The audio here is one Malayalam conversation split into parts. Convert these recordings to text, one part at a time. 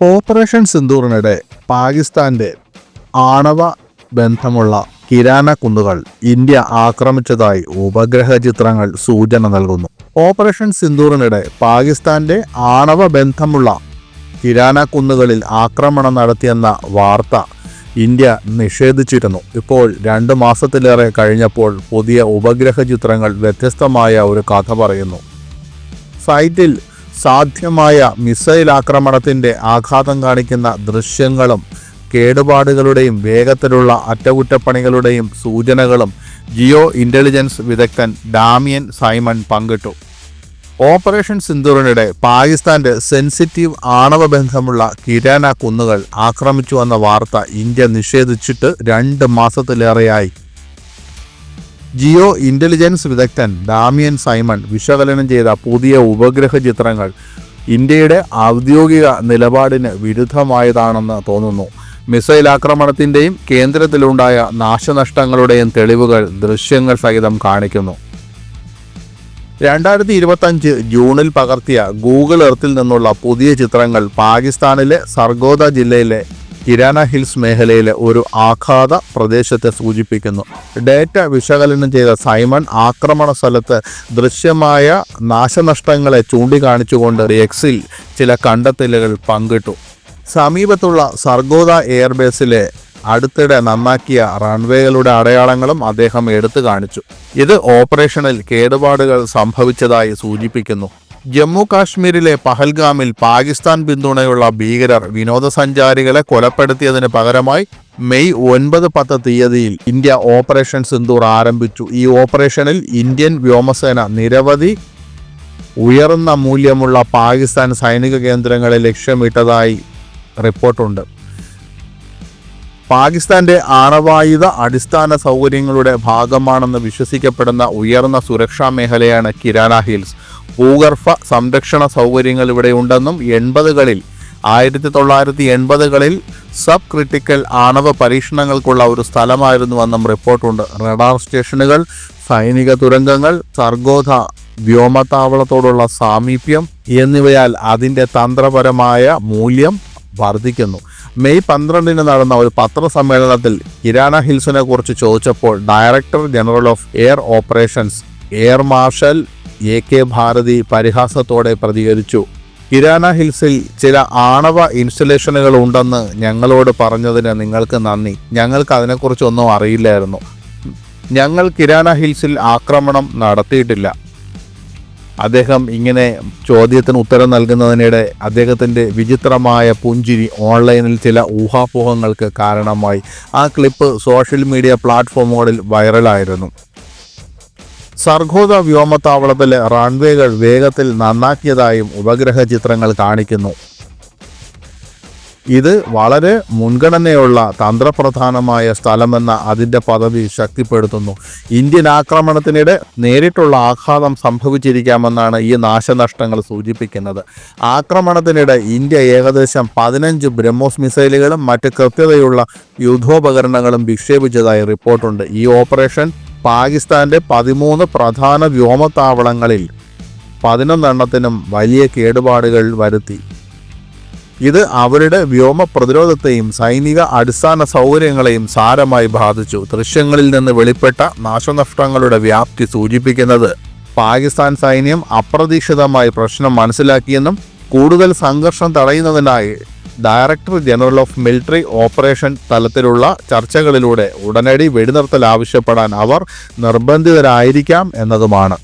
ഓപ്പറേഷൻ സിന്ദൂറിനിടെ പാകിസ്ഥാന്റെ ആണവ ബന്ധമുള്ള കിരാന കുന്നുകൾ ഇന്ത്യ ആക്രമിച്ചതായി ഉപഗ്രഹ ചിത്രങ്ങൾ സൂചന നൽകുന്നു. ഓപ്പറേഷൻ സിന്ദൂറിനിടെ പാകിസ്ഥാന്റെ ആണവ ബന്ധമുള്ള കിരാന കുന്നുകളിൽ ആക്രമണം നടത്തിയെന്ന വാർത്ത ഇന്ത്യ നിഷേധിച്ചിരുന്നു. ഇപ്പോൾ രണ്ട് മാസത്തിലേറെ കഴിഞ്ഞപ്പോൾ പുതിയ ഉപഗ്രഹ ചിത്രങ്ങൾ വ്യത്യസ്തമായ ഒരു കഥ പറയുന്നു. സൈറ്റിൽ സാധ്യമായ മിസൈൽ ആക്രമണത്തിന്റെ ആഘാതം കാണിക്കുന്ന ദൃശ്യങ്ങളും കേടുപാടുകളുടെയും വേഗത്തിലുള്ള അറ്റകുറ്റപ്പണികളുടെയും സൂചനകളും ജിയോ ഇന്റലിജൻസ് വിദഗ്ധൻ ഡാമിയൻ സൈമൺ പങ്കിട്ടു. ഓപ്പറേഷൻ സിന്ദൂറിനിടെ പാകിസ്ഥാന്റെ സെൻസിറ്റീവ് ആണവ ബന്ധമുള്ള കിരാന കുന്നുകൾ ആക്രമിച്ചു എന്ന വാർത്ത ഇന്ത്യ നിഷേധിച്ചിട്ട് രണ്ട് മാസത്തിലേറെയായി. ജിയോ ഇന്റലിജൻസ് വിദഗ്ധൻ ഡാമിയൻ സൈമൺ വിശകലനം ചെയ്ത പുതിയ ഉപഗ്രഹ ചിത്രങ്ങൾ ഇന്ത്യയുടെ ഔദ്യോഗിക നിലപാടിന് വിരുദ്ധമായതാണെന്ന് തോന്നുന്നു. മിസൈൽ ആക്രമണത്തിന്റെയും കേന്ദ്രത്തിലുണ്ടായ നാശനഷ്ടങ്ങളുടെയും തെളിവുകൾ ദൃശ്യങ്ങൾ സഹിതം കാണിക്കുന്നു. രണ്ടായിരത്തി ഇരുപത്തഞ്ച് ജൂണിൽ പകർത്തിയ ഗൂഗിൾ എർത്തിൽ നിന്നുള്ള പുതിയ ചിത്രങ്ങൾ പാകിസ്ഥാനിലെ സർഗോദ ജില്ലയിലെ കിരാന ഹിൽസ് മേഖലയിലെ ഒരു ആഘാത പ്രദേശത്തെ സൂചിപ്പിക്കുന്നു. ഡേറ്റ വിശകലനം ചെയ്ത സൈമൺ ആക്രമണ സ്ഥലത്ത് ദൃശ്യമായ നാശനഷ്ടങ്ങളെ ചൂണ്ടിക്കാണിച്ചുകൊണ്ട് എക്സിൽ ചില കണ്ടെത്തലുകൾ പങ്കിട്ടു. സമീപത്തുള്ള സർഗോദ എയർബേസിലെ അടുത്തിടെ നന്നാക്കിയ റൺവേകളുടെ അടയാളങ്ങളും അദ്ദേഹം എടുത്തു കാണിച്ചു. ഇത് ഓപ്പറേഷനിൽ കേടുപാടുകൾ സംഭവിച്ചതായി സൂചിപ്പിക്കുന്നു. ജമ്മു കാശ്മീരിലെ പഹൽഗാമിൽ പാകിസ്ഥാൻ പിന്തുണയുള്ള ഭീകരർ വിനോദസഞ്ചാരികളെ കൊലപ്പെടുത്തിയതിന് പകരമായി മെയ് ഒൻപത് പത്ത് തീയതിയിൽ ഇന്ത്യ ഓപ്പറേഷൻ സിന്ദൂർ ആരംഭിച്ചു. ഈ ഓപ്പറേഷനിൽ ഇന്ത്യൻ വ്യോമസേന നിരവധി ഉയർന്ന മൂല്യമുള്ള പാകിസ്ഥാൻ സൈനിക കേന്ദ്രങ്ങളെ ലക്ഷ്യമിട്ടതായി റിപ്പോർട്ടുണ്ട്. പാകിസ്ഥാന്റെ ആണവായുധ അടിസ്ഥാന സൗകര്യങ്ങളുടെ ഭാഗമാണെന്ന് വിശ്വസിക്കപ്പെടുന്ന ഉയർന്ന സുരക്ഷാ മേഖലയാണ് കിരാന ഹിൽസ്. ഭൂഗർഭ സംരക്ഷണ സൗകര്യങ്ങൾ ഇവിടെ ഉണ്ടെന്നും എൺപതുകളിൽ ആയിരത്തി തൊള്ളായിരത്തി എൺപതുകളിൽ സബ് ക്രിട്ടിക്കൽ ആണവ പരീക്ഷണങ്ങൾക്കുള്ള ഒരു സ്ഥലമായിരുന്നുവെന്നും റിപ്പോർട്ടുണ്ട്. റഡാർ സ്റ്റേഷനുകൾ സൈനിക തുരങ്കങ്ങൾ സർഗോധ വ്യോമത്താവളത്തോടുള്ള സാമീപ്യം എന്നിവയാൽ അതിന്റെ തന്ത്രപരമായ മൂല്യം വർദ്ധിക്കുന്നു. മെയ് പന്ത്രണ്ടിന് നടന്ന ഒരു പത്രസമ്മേളനത്തിൽ കിരാന ഹിൽസിനെ കുറിച്ച് ചോദിച്ചപ്പോൾ director general of air operations air marshal A K Bharati പരിഹാസത്തോടെ പ്രതികരിച്ചു. കിരാന ഹിൽസിൽ ചില ആണവ ഇൻസ്റ്റലേഷനുകൾ ഉണ്ടെന്ന് ഞങ്ങളോട് പറഞ്ഞതിന് നിങ്ങൾക്ക് നന്ദി. ഞങ്ങൾക്ക് അതിനെക്കുറിച്ചൊന്നും അറിയില്ലായിരുന്നു. ഞങ്ങൾ കിരാന ഹിൽസിൽ ആക്രമണം നടത്തിയിട്ടില്ല. അദ്ദേഹം ഇങ്ങനെ ചോദ്യത്തിന് ഉത്തരം നൽകുന്നതിനിടെ അദ്ദേഹത്തിന്റെ വിചിത്രമായ പുഞ്ചിരി ഓൺലൈനിൽ ചില ഊഹാപോഹങ്ങൾക്ക് കാരണമായി. ആ ക്ലിപ്പ് സോഷ്യൽ മീഡിയ പ്ലാറ്റ്ഫോമുകളിൽ വൈറലായിരുന്നു. സർഗോദ വ്യോമത്താവളത്തിലെ റൺവേകൾ വേഗത്തിൽ നന്നാക്കിയതായും ഉപഗ്രഹ ചിത്രങ്ങൾ കാണിക്കുന്നു. ഇത് വളരെ മുൻഗണനയുള്ള തന്ത്രപ്രധാനമായ സ്ഥലമെന്ന അതിന്റെ പദവി ശക്തിപ്പെടുത്തുന്നു. ഇന്ത്യൻ ആക്രമണത്തിനിടെ നേരിട്ടുള്ള ആഘാതം സംഭവിച്ചിരിക്കാമെന്നാണ് ഈ നാശനഷ്ടങ്ങൾ സൂചിപ്പിക്കുന്നത്. ആക്രമണത്തിനിടെ ഇന്ത്യ ഏകദേശം പതിനഞ്ച് ബ്രഹ്മോസ് മിസൈലുകളും മറ്റ് കൃത്യതയുള്ള യുദ്ധോപകരണങ്ങളും വിക്ഷേപിച്ചതായി റിപ്പോർട്ടുണ്ട്. ഈ ഓപ്പറേഷൻ പാകിസ്ഥാന്റെ പതിമൂന്ന് പ്രധാന വ്യോമത്താവളങ്ങളിൽ പതിനൊന്നെണ്ണത്തിനും വലിയ കേടുപാടുകൾ വരുത്തി. ഇത് അവരുടെ വ്യോമ പ്രതിരോധത്തെയും സൈനിക അടിസ്ഥാന സൗകര്യങ്ങളെയും സാരമായി ബാധിച്ചു. ദൃശ്യങ്ങളിൽ നിന്ന് വെളിപ്പെട്ട നാശനഷ്ടങ്ങളുടെ വ്യാപ്തി സൂചിപ്പിക്കുന്നത് പാകിസ്ഥാൻ സൈന്യം അപ്രതീക്ഷിതമായി പ്രശ്നം മനസ്സിലാക്കിയെന്നും കൂടുതൽ സംഘർഷം തടയുന്നതിനായി director general of military operation തലത്തിലുള്ള ചർച്ചകളിലൂടെ ഉടനടി വെടിനിർത്തൽ ആവശ്യപ്പെടാൻ അവർ നിർബന്ധിതരായിരിക്കാം എന്നതുമാണ്.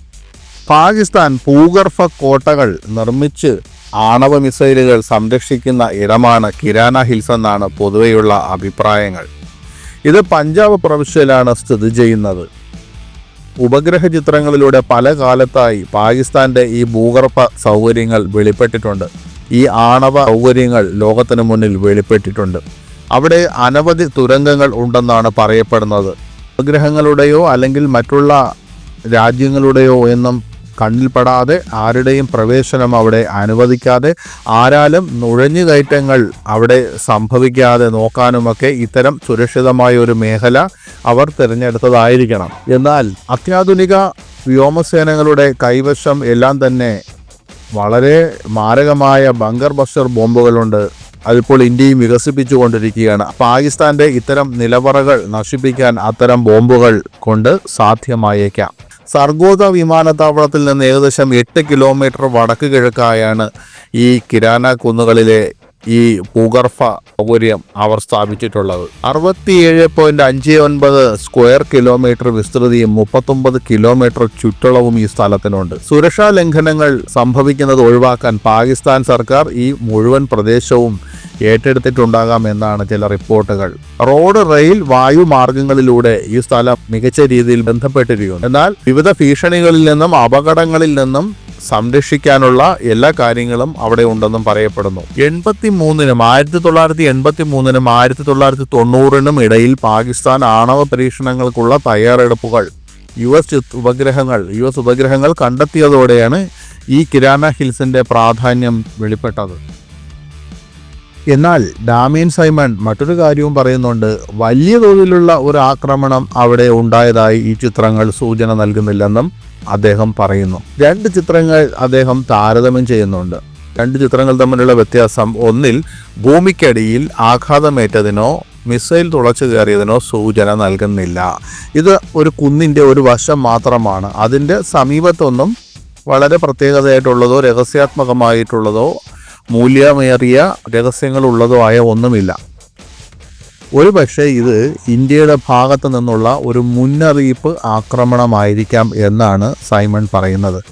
പാകിസ്ഥാൻ ഭൂഗർഭ കോട്ടകൾ നിർമ്മിച്ച് ആണവ മിസൈലുകൾ സംരക്ഷിക്കുന്ന ഇടമാണ് കിരാന ഹിൽസ് എന്നാണ് പൊതുവെയുള്ള അഭിപ്രായങ്ങൾ. ഇത് പഞ്ചാബ് പ്രവിശ്യയിലാണ് സ്ഥിതി ചെയ്യുന്നത്. ഉപഗ്രഹ ചിത്രങ്ങളിലൂടെ പല കാലത്തായി പാകിസ്ഥാന്റെ ഈ ഭൂഗർഭ സൗകര്യങ്ങൾ വെളിപ്പെട്ടിട്ടുണ്ട്. ഈ ആണവ സൗകര്യങ്ങൾ ലോകത്തിന് മുന്നിൽ വെളിപ്പെട്ടിട്ടുണ്ട്. അവിടെ അനവധി തുരങ്കങ്ങൾ ഉണ്ടെന്നാണ് പറയപ്പെടുന്നത്. ഉപഗ്രഹങ്ങളുടെയോ അല്ലെങ്കിൽ മറ്റുള്ള രാജ്യങ്ങളുടെയോ എന്നും കണ്ണിൽപ്പെടാതെ ആരുടെയും പ്രവേശനം അവിടെ അനുവദിക്കാതെ ആരാലും നുഴഞ്ഞുകയറ്റങ്ങൾ അവിടെ സംഭവിക്കാതെ നോക്കാനുമൊക്കെ ഇത്തരം സുരക്ഷിതമായ ഒരു മേഖല അവർ തിരഞ്ഞെടുത്തതായിരിക്കണം. എന്നാൽ അത്യാധുനിക വ്യോമസേനകളുടെ കൈവശം എല്ലാം തന്നെ വളരെ മാരകമായ ബങ്കർ ബസ്റ്റർ ബോംബുകളുണ്ട്. അതിപ്പോൾ ഇന്ത്യയും വികസിപ്പിച്ചുകൊണ്ടിരിക്കുകയാണ്. പാകിസ്ഥാന്റെ ഇത്തരം നിലവറകൾ നശിപ്പിക്കാൻ അത്തരം ബോംബുകൾ കൊണ്ട് സാധ്യമായേക്കാം. സർഗോദ വിമാനത്താവളത്തിൽ നിന്ന് ഏകദേശം എട്ട് കിലോമീറ്റർ വടക്ക് കിഴക്കായാണ് ഈ കിരാന കുന്നുകളിലെ ഈ ഭൂഗർഭ സൗകര്യം അവർ സ്ഥാപിച്ചിട്ടുള്ളത്. അറുപത്തിയേഴ് പോയിന്റ് അഞ്ച് ഒൻപത് സ്ക്വയർ കിലോമീറ്റർ വിസ്തൃതിയും മുപ്പത്തൊമ്പത് കിലോമീറ്റർ ചുറ്റളവും ഈ സ്ഥലത്തിനുണ്ട്. സുരക്ഷാ ലംഘനങ്ങൾ സംഭവിക്കുന്നത് ഒഴിവാക്കാൻ പാകിസ്ഥാൻ സർക്കാർ ഈ മുഴുവൻ പ്രദേശവും ഏറ്റെടുത്തിട്ടുണ്ടാകാം എന്നാണ് ചില റിപ്പോർട്ടുകൾ. റോഡ് റെയിൽ വായു മാർഗങ്ങളിലൂടെ ഈ സ്ഥലം മികച്ച രീതിയിൽ ബന്ധപ്പെട്ടിരിക്കുന്നു. എന്നാൽ വിവിധ ഭീഷണികളിൽ നിന്നും അപകടങ്ങളിൽ നിന്നും സംരക്ഷിക്കാനുള്ള എല്ലാ കാര്യങ്ങളും അവിടെ ഉണ്ടെന്നും പറയപ്പെടുന്നു. എൺപത്തി മൂന്നിനും ആയിരത്തി തൊള്ളായിരത്തി എൺപത്തി മൂന്നിനും ആയിരത്തി തൊള്ളായിരത്തി തൊണ്ണൂറിനും ഇടയിൽ പാകിസ്ഥാൻ ആണവ പരീക്ഷണങ്ങൾക്കുള്ള തയ്യാറെടുപ്പുകൾ യു എസ് ഉപഗ്രഹങ്ങൾ യു എസ് ഉപഗ്രഹങ്ങൾ കണ്ടെത്തിയതോടെയാണ് ഈ കിരാന ഹിൽസിന്റെ പ്രാധാന്യം വെളിപ്പെട്ടത്. എന്നാൽ ഡാമിയൻ സൈമൺ മറ്റൊരു കാര്യവും പറയുന്നുണ്ട്. വലിയ തോതിലുള്ള ഒരു ആക്രമണം അവിടെ ഉണ്ടായതായി ഈ ചിത്രങ്ങൾ സൂചന നൽകുന്നില്ലെന്നും അദ്ദേഹം പറയുന്നു. രണ്ട് ചിത്രങ്ങൾ അദ്ദേഹം താരതമ്യം ചെയ്യുന്നുണ്ട്. രണ്ട് ചിത്രങ്ങൾ തമ്മിലുള്ള വ്യത്യാസം ഒന്നിൽ ഭൂമിക്കടിയിൽ ആഘാതമേറ്റതിനോ മിസൈൽ തുളച്ചു കയറിയതിനോ സൂചന നൽകുന്നില്ല. ഇത് ഒരു കുന്നിന്റെ ഒരു വശം മാത്രമാണ്. അതിന്റെ സമീപത്തൊന്നും വളരെ പ്രത്യേകതയായിട്ടുള്ളതോ രഹസ്യാത്മകമായിട്ടുള്ളതോ മൂല്യമേറിയ രഹസ്യങ്ങളുള്ളതോ ആയ ഒന്നുമില്ല. ഒരു പക്ഷേ ഇത് ഇന്ത്യയുടെ ഭാഗത്തു നിന്നുള്ള ഒരു മുന്നറിയിപ്പ് ആക്രമണമായിരിക്കാം എന്നാണ് സൈമൺ പറയുന്നത്.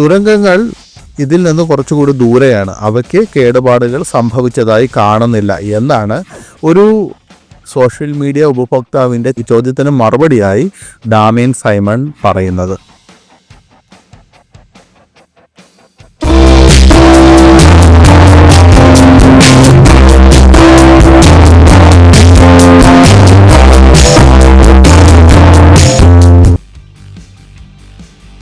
തുരങ്കങ്ങൾ ഇതിൽ നിന്ന് കുറച്ചുകൂടി ദൂരെയാണ്. അവയ്ക്ക് കേടുപാടുകൾ സംഭവിച്ചതായി കാണുന്നില്ല എന്നാണ് ഒരു സോഷ്യൽ മീഡിയ ഉപഭോക്താവിന്റെ ചോദ്യത്തിന് മറുപടിയായി ഡാമിയൻ സൈമൺ പറയുന്നത്.